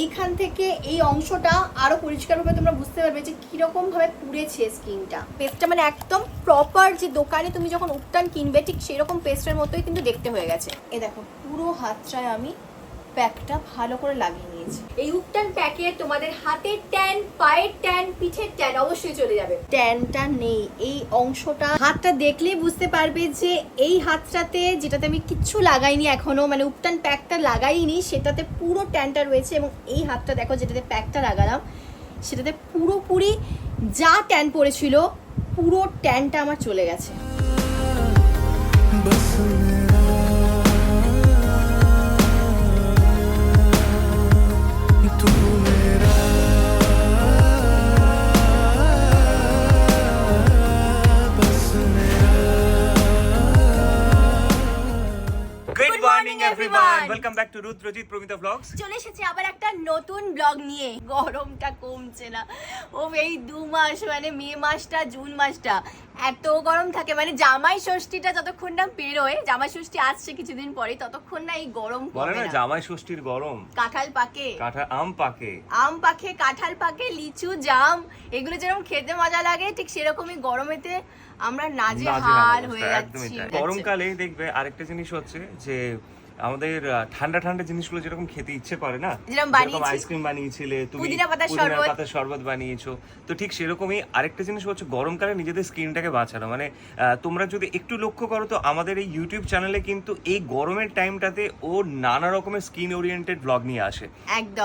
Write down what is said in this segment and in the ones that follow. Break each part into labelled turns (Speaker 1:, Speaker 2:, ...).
Speaker 1: এইখান থেকে এই অংশটা আরও পরিষ্কারভাবে তোমরা বুঝতে পারবে যে কীরকমভাবে পুড়েছে স্কিনটা। পেস্টটা মানে একদম প্রপার যে দোকানে তুমি যখন উপটান কিনবে, ঠিক সেরকম পেস্টের মতোই কিন্তু দেখতে হয়ে গেছে। এ দেখো, পুরো হাতটায় আমি প্যাকটা ভালো করে লাগিয়ে নিয়েছি। এই উপটান প্যাকে তোমাদের হাতের ট্যান পায়ের ট্যান পিঠের ট্যান অবশ্যই চলে যাবে। ট্যানটা নেই এই অংশটা। হাতটা দেখলেই বুঝতে পারবে যে এই হাতটাতে যেটাতে আমি কিচ্ছু লাগাইনি এখনও মানে উপটান প্যাকটা লাগাইনি সেটাতে পুরো ট্যানটা রয়েছে এবং এই হাতটা দেখো যেটাতে প্যাকটা লাগালাম সেটাতে পুরোপুরি যা ট্যান পড়েছিল পুরো ট্যানটা আমার চলে গেছে।
Speaker 2: Everyone welcome back to Rudrajit Promita blogs
Speaker 1: চলে এসেছে আবার একটা নতুন ব্লগ নিয়ে। গরমটা কমছে না। ও এই দু মাস মানে মে মাসটা জুন মাসটা এত গরম থাকে। মানে জামাই ষষ্ঠীটা যতক্ষণ না জামাই ষষ্ঠী আসছে কিছুদিন পরে ততক্ষণ না এই গরম
Speaker 2: বলে না
Speaker 1: না।
Speaker 2: জামাই ষষ্ঠীর গরম।
Speaker 1: কাঁঠাল পাকে।
Speaker 2: কাঁঠা আম পাকে।
Speaker 1: আম পাকে কাঁঠাল পাকে লিচু জাম এগুলো যেরকম খেতে মজা লাগে ঠিক সেরকমই গরমেতে আমরা নাজে
Speaker 2: নাজেহাল
Speaker 1: হাল হয়ে যাচ্ছি।
Speaker 2: গরমকালে দেখবে আরেকটা জিনিস হচ্ছে যে আমাদের ঠান্ডা ঠান্ডা জিনিসগুলো যেরকম খেতে ইচ্ছে করে না
Speaker 1: যেরকম
Speaker 2: আইসক্রিম বানিয়েছিলে তুমি
Speaker 1: পুদিনা পাতার শরবত।
Speaker 2: বানিয়েছো তো ঠিক সেরকমই আরেকটা জিনিস হচ্ছে গরমকালে নিজেদের স্কিনটাকে বাঁচানো। মানে তোমরা যদি একটু লক্ষ্য করো তো আমাদের এই ইউটিউব চ্যানেলে কিন্তু এই গরমের টাইমটাতে ও নানা রকমের স্কিন ওরিয়েন্টেড ব্লগ নিয়ে আসে।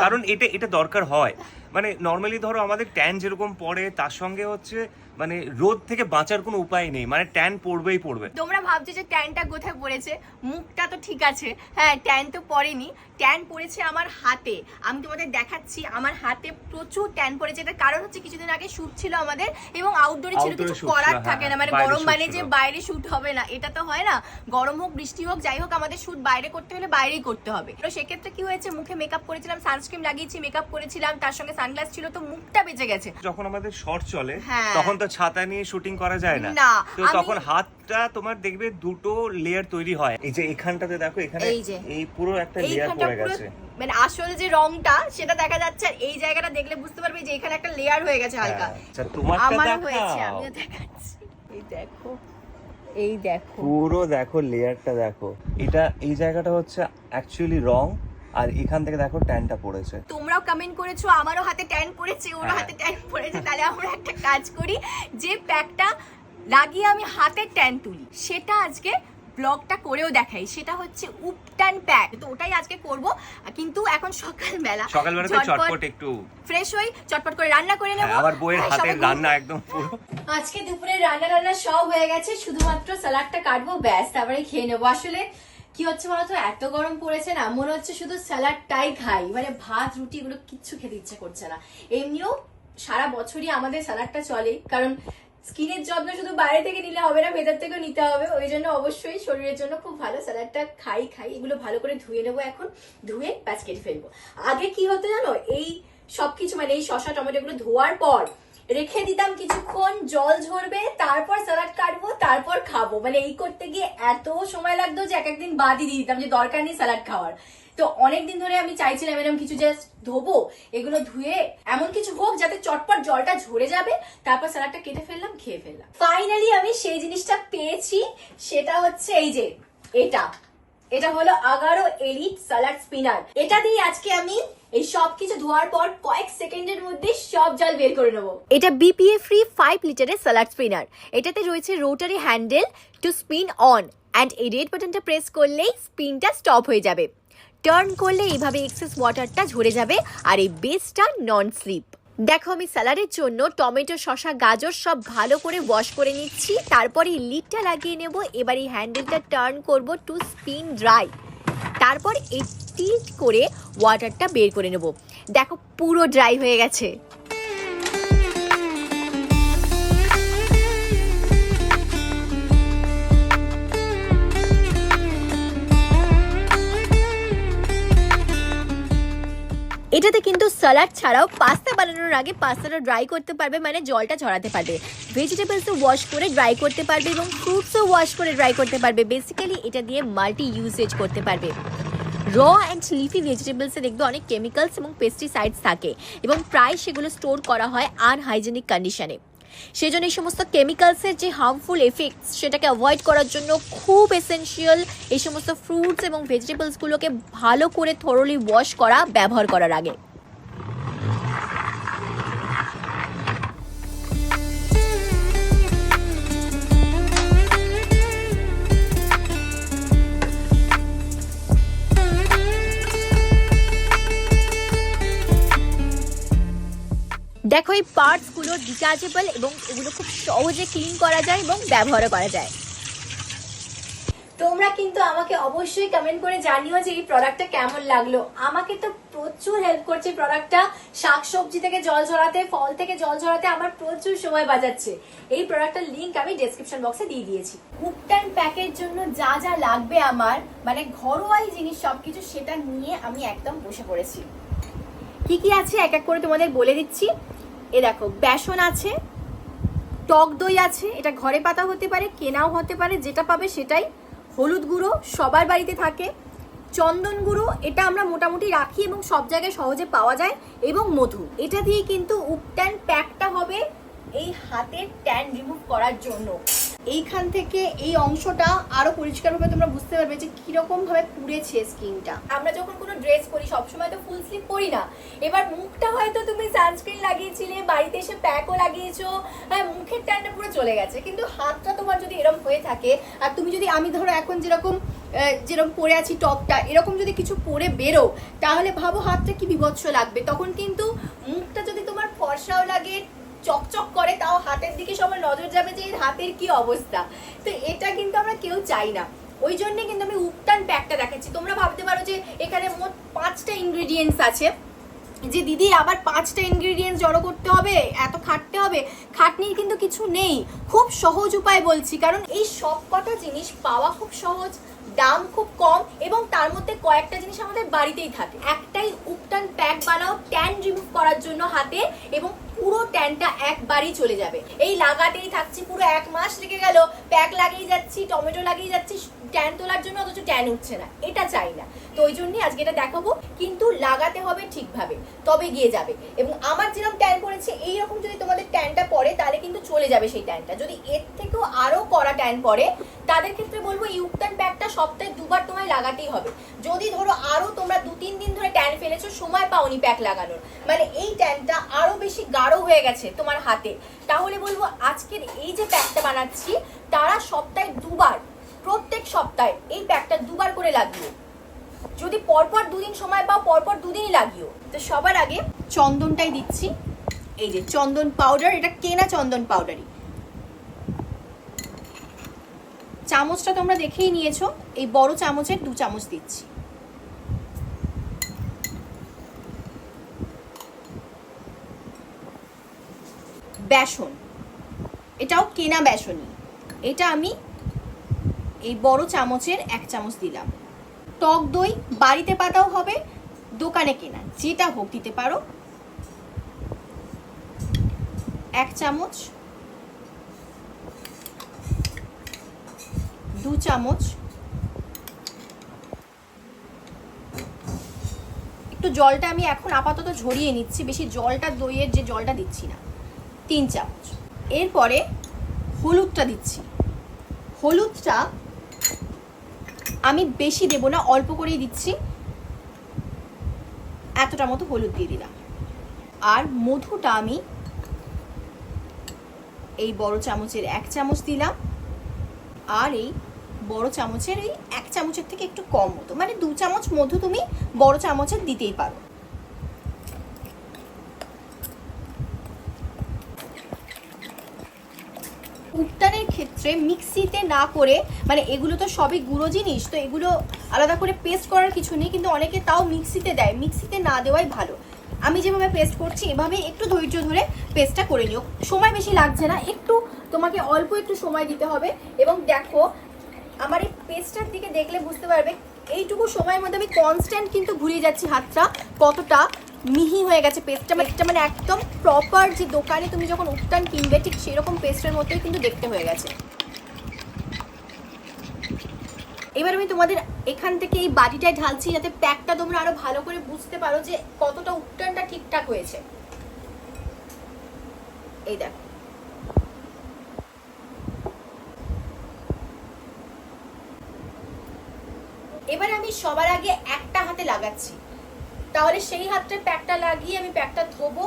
Speaker 2: কারণ এটা এটা দরকার হয়। মানে নর্মালি ধরো আমাদের ট্যান যেরকম পড়ে তার সঙ্গে হচ্ছে মানে রোদ থেকে বাঁচার কোনো উপায় নেই মানে ট্যান পড়বেই পড়বে।
Speaker 1: তোমরা ভাবছ যে ট্যানটা কোথায় পড়েছে? মুখটা তো ঠিক আছে। হ্যাঁ ট্যান তো পড়েনি। ট্যান পড়েছে আমার হাতে। আমি তোমাদের দেখাচ্ছি আমার হাতে প্রচুর ট্যান পড়েছে। এটার কারণ হচ্ছে কিছুদিন আগে শুট ছিল আমাদের এবং আউটডোরে ছিল কিছু করার থাকে না।
Speaker 2: হ্যাঁ,
Speaker 1: মানে
Speaker 2: বাইরে
Speaker 1: গরম মানে যে বাইরে শুট হবে না এটা তো হয় না। গরম হোক বৃষ্টি হোক যাই হোক আমাদের শুট বাইরে করতে হলে বাইরেই করতে হবে। তো সেক্ষেত্রে কি হয়েছে? মুখে মেকআপ করেছিলাম সানস্ক্রিন লাগিয়েছি মেকআপ করেছিলাম তার সঙ্গে সানগ্লাস ছিল তো মুখটা বেঁচে গেছে।
Speaker 2: যখন আমাদের শর্ট চলে
Speaker 1: হ্যাঁ।
Speaker 2: তখন তো ছাতা নিয়ে শুটিং করা যায় না।
Speaker 1: না,
Speaker 2: তো
Speaker 1: আমি-
Speaker 2: তখন হাতটা তোমার দেখবে দুটো লেয়ার তৈরি হয়। এই যে এখানটাতে দেখো এখানে
Speaker 1: এই যে।
Speaker 2: এই পুরো একটা লেয়ার
Speaker 1: এইখানটা
Speaker 2: পড়ে
Speaker 1: পুরো
Speaker 2: গেছে।
Speaker 1: মানে আসল যে রংটা সেটা দেখা যাচ্ছে। আর এই জায়গাটা দেখলে বুঝতে পারবে যে এখানে একটা লেয়ার হয়ে গেছে হালকা।
Speaker 2: হ্যাঁ, আচ্ছা তোমারটা
Speaker 1: আমারও হয়েছে
Speaker 2: দেখাও
Speaker 1: আমিও দেখাচ্ছি। এই দেখো এই দেখো।
Speaker 2: পুরো দেখো লেয়ারটা দেখো। এটা এই জায়গাটা হচ্ছে অ্যাকচুয়ালি রং। আর এখান থেকে দেখো ট্যানটা পড়েছে।
Speaker 1: তোমরাও কমেন্ট করেছ আমারও হাতে ট্যান পড়েছে ওরও
Speaker 2: হ্যাঁ।
Speaker 1: হাতে ট্যান পড়েছে তাহলে আমরা একটা কাজ করি যে প্যাকটা লাগিয়ে আমি হাতে ট্যান তুলি। সেটা আজকে ব্লগটা করেও দেখাই। সেটা হচ্ছে উপটান প্যাক তো ওটাই আজকে করব কিন্তু এখন সকালবেলা।
Speaker 2: সকালবেলাতে চটপট একটু
Speaker 1: ফ্রেশ হই চটপট করে রান্না করে নেব।
Speaker 2: হ্যাঁ, আবার বইয়ের হাতের রান্না একদম পুরো।
Speaker 1: আজকে দুপুরে রান্না রান্না সব হয়ে গেছে শুধুমাত্র স্যালাডটা কাটবো ব্যাস তারপরে খেয়ে নেব। আসলে কি হচ্ছে বলতো? এত গরম পড়েছে না, মনে হচ্ছে শুধু স্যালাডটাই খাই। মানে ভাত, রুটি এগুলো কিচ্ছু খেতে ইচ্ছে করছে না। এমনিও সারা বছরই আমাদের স্যালাডটা চলে, কারণ স্কিনের যত্ন শুধু বাইরে থেকে নিলে হবে না, ভেতর থেকেও নিতে হবে। ওই জন্য অবশ্যই শরীরের জন্য খুব ভালো স্যালাডটা খাই খাই। এগুলো ভালো করে ধুয়ে নেব এখন। ধুয়ে প্যাচ কেটে ফেলব। আগে কি হতো জানো? এই সবকিছু মানে এই শশা টমেটো এগুলো ধোয়ার পর রেখে দিতাম কিছুক্ষণ, জল ঝরবে, তারপর স্যালাড কাটবো, তারপর খাব। মানে এই করতে গিয়ে এত সময় লাগতো যে এক একদিন বাদই দিয়ে দিতাম যে দরকার নেই স্যালাড খাওয়ার। তো অনেকদিন ধরে আমি চাইছিলাম এরকম কিছু জাস্ট ধোবো, এগুলো ধুয়ে এমন কিছু হোক যাতে চটপট জলটা ঝরে যাবে, তারপর স্যালাডটা কেটে ফেললাম, খেয়ে ফেললাম। ফাইনালি আমি সেই জিনিসটা পেয়েছি, সেটা হচ্ছে এই যে এটা। এটা হলো আগারো এলিট সালাড স্পিনার এটা দিয়ে আজকে আমি এই সব কিছু ধোয়ার পর কয়েক সেকেন্ডের মধ্যে সব জল বের করে নেব। এটা বিপিএ ফ্রি ফাইভ লিটারের সালাড স্পিনার এটাতে রয়েছে rotary handle to spin on and এই রেড বাটনটা প্রেস করলেই স্পিনটা স্টপ হয়ে যাবে। টার্ন করলে এইভাবে এক্সেস ওয়াটারটা ঝরে যাবে আর এই বেসটা নন স্লিপ দেখো আমি স্যালাডের জন্য টমেটো, শসা, গাজর সব ভালো করে ওয়াশ করে নিচ্ছি। তারপরে লিডটা লাগিয়ে নেব। এবার এই হ্যান্ডেলটা টার্ন করব টু স্পিন ড্রাই তারপর টিল্ট করে ওয়াটারটা বের করে নেব। দেখো পুরো ড্রাই হয়ে গেছে। এটাতে কিন্তু স্যালাড ছাড়াও পাস্তা বানানোর আগে পাস্তাটা ড্রাই করতে পারবে মানে জলটা ঝরাতে পারবে। ভেজিটেবলসও ওয়াশ করে ড্রাই করতে পারবে এবং ফ্রুটসও ওয়াশ করে ড্রাই করতে পারবে। বেসিক্যালি এটা দিয়ে মাল্টি ইউজেজ করতে পারবে।
Speaker 3: র অ্যান্ড লিফি ভেজিটেবলসে দেখবে অনেক কেমিক্যালস এবং পেস্টিসাইডস থাকে এবং প্রায় সেগুলো স্টোর করা হয় আনহাইজেনিক কন্ডিশনে সেই জন্য এই সমস্ত কেমিক্যালসের যে হার্মফুল এফেক্টস সেটাকে অ্যাভয়েড করার জন্য খুব এসেন্সিয়াল এই সমস্ত ফ্রুটস এবং ভেজিটেবলসগুলোকে ভালো করে থরলি ওয়াশ করা, ব্যবহার করার আগে। দেখো, এই পার্টসগুলো ডিটাচেবল এবং এগুলো খুব সহজে ক্লিন করা যায় এবং ব্যবহারও করা যায়।
Speaker 1: তোমরা কিন্তু আমাকে অবশ্যই কমেন্ট করে জানিও যে এই প্রোডাক্টটা কেমন লাগল। আমাকে তো প্রচুর হেল্প করছে প্রোডাক্টটা শাকসবজি থেকে জল ঝরাতে, ফল থেকে জল ঝরাতে আমার প্রচুর সময় বাজাচ্ছে এই প্রোডাক্টের লিংক আমি ডেসক্রিপশন বক্সে দিয়ে দিয়েছি। কুকটান প্যাকের জন্য যা যা লাগবে আমার মানে ঘরোয়াই জিনিস সবকিছু সেটা নিয়ে আমি একদম বসে পড়েছি। কি কি আছে? এক এক করে তোমাদের বলে দিচ্ছি। এ দেখো, বেসন আছে, টক দই আছে, এটা ঘরে পাতা হতে পারে, কেনাও হতে পারে, যেটা পাবে সেটাই। হলুদ গুঁড়ো সবার বাড়িতে থাকে, চন্দন গুঁড়ো, এটা আমরা মোটামুটি রাখি এবং সব জায়গায় সহজে পাওয়া যায়, এবং মধু। এটা দিয়ে কিন্তু উপট্যান প্যাকটা হবে এই হাতের ট্যান রিমুভ করার জন্য। এইখান থেকে এই অংশটা আরও পরিষ্কারভাবে তোমরা বুঝতে পারবে যে কীরকম ভাবে পুড়েছে স্কিনটা। আমরা যখন কোনো ড্রেস পরি, সবসময় তো ফুল স্লিভ পরি না। এবার মুখটা হয়তো তুমি সানস্ক্রিন লাগিয়েছিলে, বাড়িতে এসে প্যাকও লাগিয়েছো হ্যাঁ মুখের ট্যানটা পুরো চলে গেছে। কিন্তু হাতটা তোমার যদি এরকম হয়ে থাকে, আর তুমি যদি আমি ধরো এখন যেরকম যেরকম পরে আছি টপটা, এরকম যদি কিছু পরে বেরো, তাহলে ভাবো হাতটা কি বিভৎস লাগবে। তখন কিন্তু মুখটা যদি তোমার ফর্সাও লাগে চকচক করে, তাও হাতের দিকে সবার নজর যাবে যে এর হাতের কি অবস্থা। তো এটা কিন্তু আমরা কেউ চাই না। ওই জন্য কিন্তু আমি উপটান প্যাকটা দেখাচ্ছি। তোমরা ভাবতে পারো যে এখানে মোট পাঁচটা ইনগ্রিডিয়েন্টস আছে। যে দিদি, আবার পাঁচটা ইনগ্রিডিয়েন্টস জড়ো করতে হবে, এত খাটতে হবে। খাটনির কিন্তু কিছু নেই। খুব সহজ উপায় বলছি, কারণ এই সব কটা জিনিস পাওয়া খুব সহজ। দাম খুব কম এবং তার মধ্যে কয়েকটা জিনিস আমাদের বাড়িতেই থাকে। একটাই উপটান প্যাক বানাও ট্যান রিমুভ করার জন্য হাতে এবং পুরো ট্যানটা একবারই চলে যাবে। এই লাগাতেই থাকছি পুরো এক মাস লেগে গেল। প্যাক লাগিয়ে যাচ্ছি, টমেটো লাগিয়ে যাচ্ছি ট্যান তোলার জন্য অথচ ট্যান উঠছে না। এটা চাই না। তো ওই জন্যই আজকে এটা দেখাবো। কিন্তু লাগাতে হবে ঠিকভাবে, তবে গিয়ে যাবে। এবং আমার যেরকম ট্যান পড়েছে, এইরকম যদি তোমাদের ট্যানটা পড়ে, তাহলে কিন্তু চলে যাবে সেই ট্যানটা যদি এর থেকেও আরও কড়া ট্যান পড়ে তাদের ক্ষেত্রে বলব ইউকটান প্যাকটা সপ্তাহে দুবার তোমায় লাগাতেই হবে। যদি ধরো আরও তোমরা দু তিন দিন ধরে ট্যান ফেলেছো, সময় পাওনি প্যাক লাগানোর। মানে এই ট্যানটা আরও বেশি গাঢ় হয়ে গেছে তোমার হাতে। তাহলে বলব আজকের এই যে প্যাকটা বানাচ্ছি, তারা সপ্তাহে দুবার, প্রত্যেক সপ্তাহে এই প্যাকটা দুবার করে লাগিও। যদি পরপর দুদিন সময় পাও, পরপর দুদিনই লাগিও। তো সবার আগে চন্দনটাই দিচ্ছি। এই যে চন্দন পাউডার এটা কেনা চন্দন পাউডারই চামচটা তোমরা দেখেই নিয়েছো। এই বড় চামচের দু চামচ দিচ্ছি। বেসন। এটাও কেনা বেসনই। এটা আমি এই বড় চামচের এক চামচ দিলাম। টক দই বাড়িতে পাতাও হবে, দোকানে কেনা। যেটা হোক দিতে পারো। এক চামচ দু চামচ। একটু জলটা আমি এখন আপাতত ঝরিয়ে নিচ্ছি, বেশি জলটা, দইয়ের যে জলটা দিচ্ছি না। তিন চামচ। এরপরে হলুদটা দিচ্ছি। হলুদটা আমি বেশি দেবো না, অল্প করেই দিচ্ছি। এতটা মতো হলুদ দিয়ে দিলাম। আর মধুটা আমি এই বড় চামচের এক চামচ দিলাম। আর এই বড় চামচের এই এক চামচের থেকে একটু কম মতো। মানে দু চামচ মধু তুমি বড় চামচের দিতেই পারো। উপটানের ক্ষেত্রে মিক্সিতে না করে মানে এগুলো তো সবই গুঁড়ো জিনিস, তো এগুলো আলাদা করে পেস্ট করার কিছু নেই, কিন্তু অনেকে তাও মিক্সিতে দেয়। মিক্সিতে না দেওয়াই ভালো। আমি যেভাবে পেস্ট করছি এভাবে একটু ধৈর্য ধরে পেস্টটা করে নিও। সময় বেশি লাগছে না, একটু তোমাকে অল্প একটু সময় দিতে হবে। এবং দেখো আমার এই পেস্টটার দিকে দেখলে বুঝতে পারবে, এইটুকু সময়ের মধ্যে আমি কনস্ট্যান্ট কিন্তু ঘুরিয়ে যাচ্ছি হাতটা, কতটা মিহি হয়ে গেছে পেস্টটা পেস্টটা মানে একদম প্রপার যে দোকানে তুমি যখন উত্তান কিনবে, ঠিক সেরকম পেস্টের মতোই কিন্তু দেখতে হয়ে গেছে। এবার আমি তোমাদের এখান থেকে এই বাটিটায় ঢালছি যাতে প্যাকটা তোমরা আরও ভালো করে বুঝতে পারো যে কতটা উত্তানটা ঠিকঠাক হয়েছে। এই দেখো। এবার আমি সবার আগে একটা হাতে লাগাচ্ছি। তাহলে সেই হাতটা প্যাকটা লাগিয়ে আমি প্যাকটা ধোবো।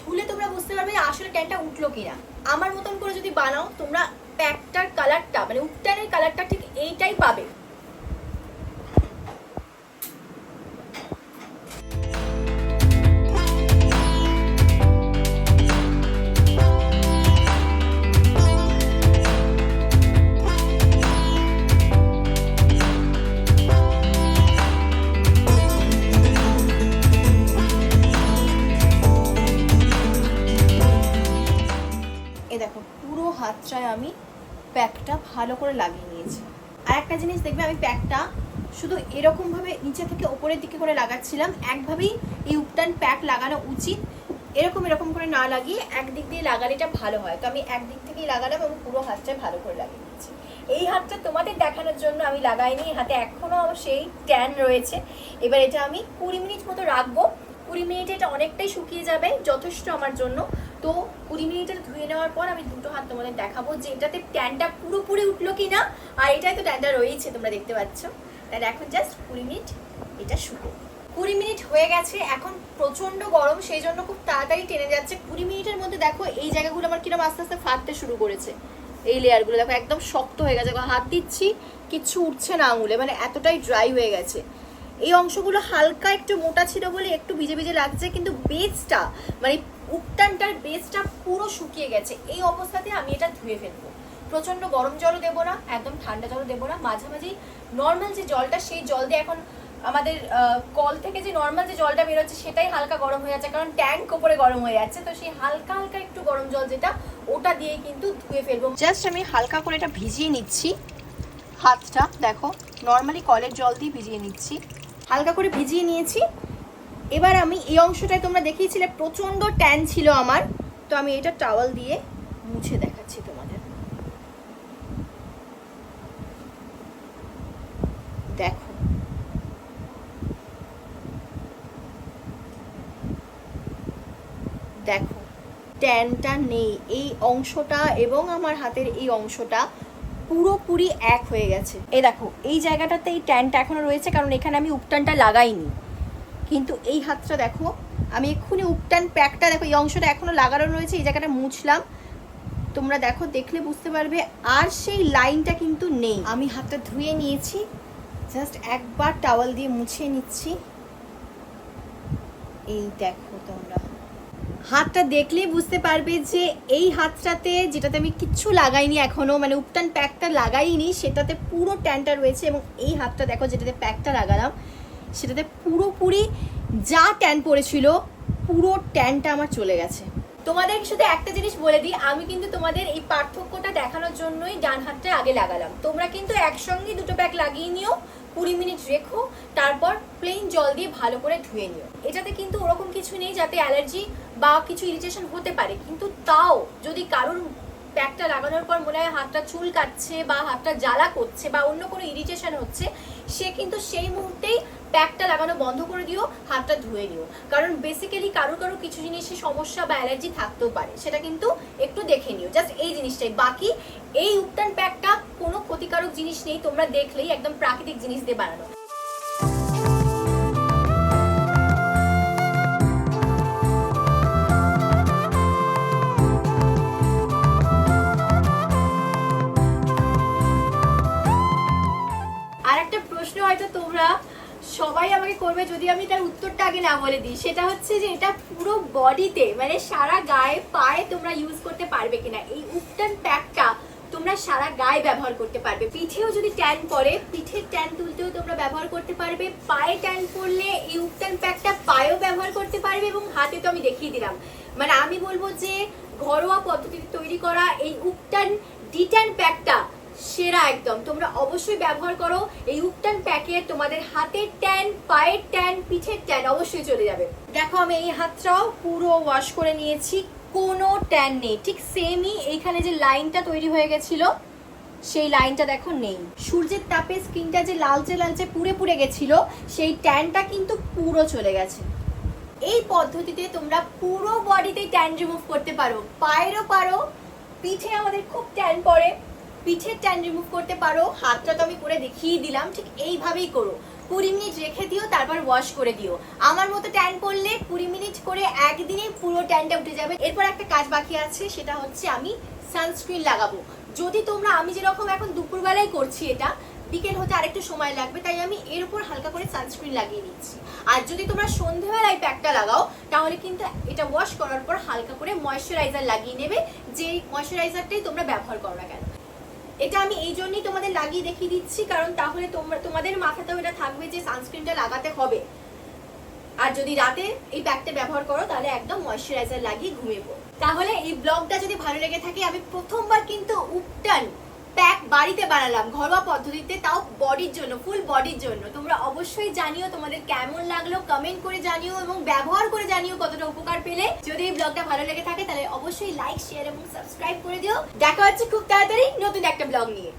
Speaker 1: ধুলে তোমরা বুঝতে পারবে আসলে ট্যানটা উঠল কিনা। আমার মতন করে যদি বানাও, তোমরা প্যাকটার কালারটা মানে উঠটানের কালারটা ঠিক এইটাই পাবে। ভালো করে লাগিয়ে নিয়েছি। আর একটা জিনিস দেখবে, আমি প্যাকটা শুধু এরকমভাবে নিচে থেকে ওপরের দিকে করে লাগাচ্ছিলাম। একভাবেই এই উপটান প্যাক লাগানো উচিত। এরকম এরকম করে না লাগিয়ে একদিক দিয়ে লাগালে এটা ভালো হয়। তো আমি একদিক থেকেই লাগালাম এবং পুরো হাতটা ভালো করে লাগিয়ে নিয়েছি। এই হাতটা তোমাদের দেখানোর জন্য আমি লাগাইনি। হাতে এখনও আমার সেই ট্যান রয়েছে। এবার এটা আমি কুড়ি মিনিট মতো রাখব। কুড়ি মিনিটে এটা অনেকটাই শুকিয়ে যাবে, যথেষ্ট আমার জন্য। তো কুড়ি মিনিটের ধুয়ে নেওয়ার পর আমি দুটো হাত তোমাদের দেখাবো যে এটাতে ট্যানটা পুরোপুরি উঠল কি না আর এটাই তো ট্যানটা রয়েছে, তোমরা দেখতে পাচ্ছ। তাহলে এখন জাস্ট কুড়ি মিনিট এটা শুকো। কুড়ি মিনিট হয়ে গেছে, এখন প্রচণ্ড গরম, সেই জন্য খুব তাড়াতাড়ি টেনে যাচ্ছে। কুড়ি মিনিটের মধ্যে দেখো, এই জায়গাগুলো আমার কীরকম আস্তে আস্তে ফাটতে শুরু করেছে। এই লেয়ারগুলো দেখো, একদম শক্ত হয়ে গেছে। হাত দিচ্ছি, কিচ্ছু উঠছে না আঙুলে মানে এতটাই ড্রাই হয়ে গেছে। এই অংশগুলো হালকা একটু মোটা ছিল বলে একটু ভিজে ভিজে লাগছে, কিন্তু বেসটা মানে উপটানটার বেসটা পুরো শুকিয়ে গেছে। এই অবস্থাতে আমি এটা ধুয়ে ফেলব। প্রচণ্ড গরম জলও দেবো না, একদম ঠান্ডা জলও দেবো না। মাঝামাঝি নর্মাল যে জলটা, সেই জল দিয়ে এখন আমাদের কল থেকে যে নর্মাল যে জলটা বেরোচ্ছে, সেটাই হালকা গরম হয়ে যাচ্ছে। কারণ ট্যাঙ্ক ওপরে গরম হয়ে যাচ্ছে। তো সেই হালকা হালকা একটু গরম জল যেটা, ওটা দিয়েই কিন্তু ধুয়ে ফেলব। জাস্ট আমি হালকা করে এটা ভিজিয়ে নিচ্ছি। হাতটা, দেখো নর্মালি কলের জল দিয়ে ভিজিয়ে নিচ্ছি। হালকা করে ভিজিয়ে নিয়েছি। এবার আমি এই অংশটায় তোমরা দেখিয়েছিলে প্রচণ্ড ট্যান ছিল আমার। তো আমি এটা টাওয়াল দিয়ে মুছে দেখাচ্ছি তোমাদের। দেখো। দেখো, ট্যানটা নেই। এই অংশটা এবং আমার হাতের এই অংশটা পুরোপুরি এক হয়ে গেছে। এই দেখো, এই জায়গাটাতে এই ট্যানটা এখনও রয়েছে, কারণ এখানে আমি উপটানটা লাগাইনি। কিন্তু এই হাতটা দেখো, আমি এক্ষুনি উপটান প্যাকটা দেখো, এই অংশটা এখনও লাগানো রয়েছে, এই জায়গাটা মুছলাম। তোমরা দেখো, দেখলে বুঝতে পারবে, আর সেই লাইনটা কিন্তু নেই। আমি হাতটা ধুয়ে নিয়েছি জাস্ট একবার টাওয়াল দিয়ে মুছে নিচ্ছি। এই দেখো তোমরা। হাতটা দেখলেই বুঝতে পারবে যে এই হাতটাতে, যেটাতে আমি কিচ্ছু লাগাইনি এখনও মানে উপটান প্যাকটা লাগাইনি, সেটাতে পুরো ট্যানটা রয়েছে এবং এই হাতটা দেখো, যেটাতে প্যাকটা লাগালাম। সেটাতে পুরোপুরি যা ট্যান পড়েছিল, পুরো ট্যানটা আমার চলে গেছে। তোমাদের শুধু একটা জিনিস বলে দিই, আমি কিন্তু তোমাদের এই পার্থক্যটা দেখানোর জন্যই ডান হাতটা আগে লাগালাম। তোমরা কিন্তু একসঙ্গে দুটো প্যাক লাগিয়ে নিও, কুড়ি মিনিট রেখো, তারপর প্লেন জল দিয়ে ভালো করে ধুয়ে নিও। এটাতে কিন্তু ওরকম কিছু নেই যাতে অ্যালার্জি বা কিছু ইরিটেশন হতে পারে, কিন্তু তাও যদি কারোর প্যাকটা লাগানোর পর মনে হয় হাতটা চুল কাটছে বা হাতটা জ্বালা করছে বা অন্য কোনো ইরিটেশন হচ্ছে সে কিন্তু সেই মুহূর্তেই প্যাকটা লাগানো বন্ধ করে দিও, হাতটা ধুয়ে নিও। কারণ বেসিক্যালি কারও কারও কিছু জিনিসে সমস্যা বা অ্যালার্জি থাকতেও পারে, সেটা কিন্তু একটু দেখে নিও। জাস্ট এই জিনিসটাই। বাকি এই উত্তান প্যাকটা কোনো ক্ষতিকারক জিনিস নেই, তোমরা দেখলেই একদম প্রাকৃতিক জিনিস দিয়ে বানানো। প্রশ্ন হয়তো তোমরা সবাই আমাকে করবে যদি আমি তার উত্তরটা আগে না বলে দিই। সেটা হচ্ছে যে এটা পুরো বডিতে মানে সারা গায়ে পায়ে তোমরা ইউজ করতে পারবে কিনা। এই উপটান প্যাকটা তোমরা সারা গায়ে ব্যবহার করতে পারবে। পিঠেও যদি ট্যান পড়ে, পিঠের ট্যান তুলতেও তোমরা ব্যবহার করতে পারবে। পায়ে ট্যান পড়লে এই উপটান প্যাকটা পায়েও ব্যবহার করতে পারবে এবং হাতে তো আমি দেখিয়ে দিলাম। মানে আমি বলব যে ঘরোয়া পদ্ধতিতে তৈরি করা এই উপটান ডিট্যান প্যাকটা সেরা একদম। তোমরা অবশ্যই ব্যবহার করো। এই উপটান প্যাকে তোমাদের হাতের ট্যান, পায়ের ট্যান, পিঠের ট্যান অবশ্যই চলে যাবে। দেখো, আমি এই হাতটাও পুরো ওয়াশ করে নিয়েছি। কোনো ট্যান নেই। ঠিক সেমই এইখানে যে লাইনটা তৈরি হয়ে গেছিল, সেই লাইনটা দেখো নেই। সূর্যের তাপে স্কিনটা যে লালচে লালচে পুড়ে পুড়ে গেছিল, সেই ট্যানটা কিন্তু পুরো চলে গেছে। এই পদ্ধতিতে তোমরা পুরো বডিতে ট্যান রিমুভ করতে পারো। পায়েরও পারো, পিঠে আমাদের খুব ট্যান পড়ে। পিঠের ট্যান রিমুভ করতে পারো, হাতটা তো আমি করে দেখিয়ে দিলাম, ঠিক এইভাবেই করো। কুড়ি মিনিট রেখে দিও, তারপর ওয়াশ করে দিও। আমার মতো ট্যান পড়লে কুড়ি মিনিট করে একদিনে পুরো ট্যানটা উঠে যাবে। এরপর একটা কাজ বাকি আছে, সেটা হচ্ছে আমি সানস্ক্রিন লাগাবো। যদি তোমরা, আমি যেরকম এখন দুপুরবেলায় করছি এটা, বিকেল হতে আরেকটু সময় লাগবে, তাই আমি এর উপর হালকা করে সানস্ক্রিন লাগিয়ে নিচ্ছি। আর যদি তোমরা সন্ধেবেলায় প্যাকটা লাগাও, তাহলে কিন্তু এটা ওয়াশ করার পর হালকা করে ময়শ্চারাইজার লাগিয়ে নেবে, যেই ময়শ্চারাইজারটাই তোমরা ব্যবহার করো না কেন। এটা আমি এই জন্যই তোমাদের লাগিয়ে দেখিয়ে দিচ্ছি, কারণ তাহলে তোমরা, তোমাদের মাথাতেও এটা থাকবে যে সানস্ক্রিনটা লাগাতে হবে। আর যদি রাতে এই প্যাকটা ব্যবহার করো, তাহলে একদম ময়শ্চারাইজার লাগিয়ে ঘুমিয়ে পড়ো। তাহলে এই ব্লগটা যদি ভালো লেগে থাকে, আমি প্রথমবার কিন্তু উপটান প্যাক বাড়িতে বানালাম, ঘরোয়া পদ্ধতিতে, তাও বডির জন্য ফুল বডির জন্য। তোমরা অবশ্যই জানিও তোমাদের কেমন লাগল কমেন্ট করে জানিও এবং ব্যবহার করে জানিও কতটা উপকার পেলে। যদি এই ব্লগটা ভালো লেগে থাকে, তাহলে অবশ্যই লাইক শেয়ার এবং সাবস্ক্রাইব করে দিও। দেখা হচ্ছে খুব তাড়াতাড়ি নতুন একটা ব্লগ নিয়ে।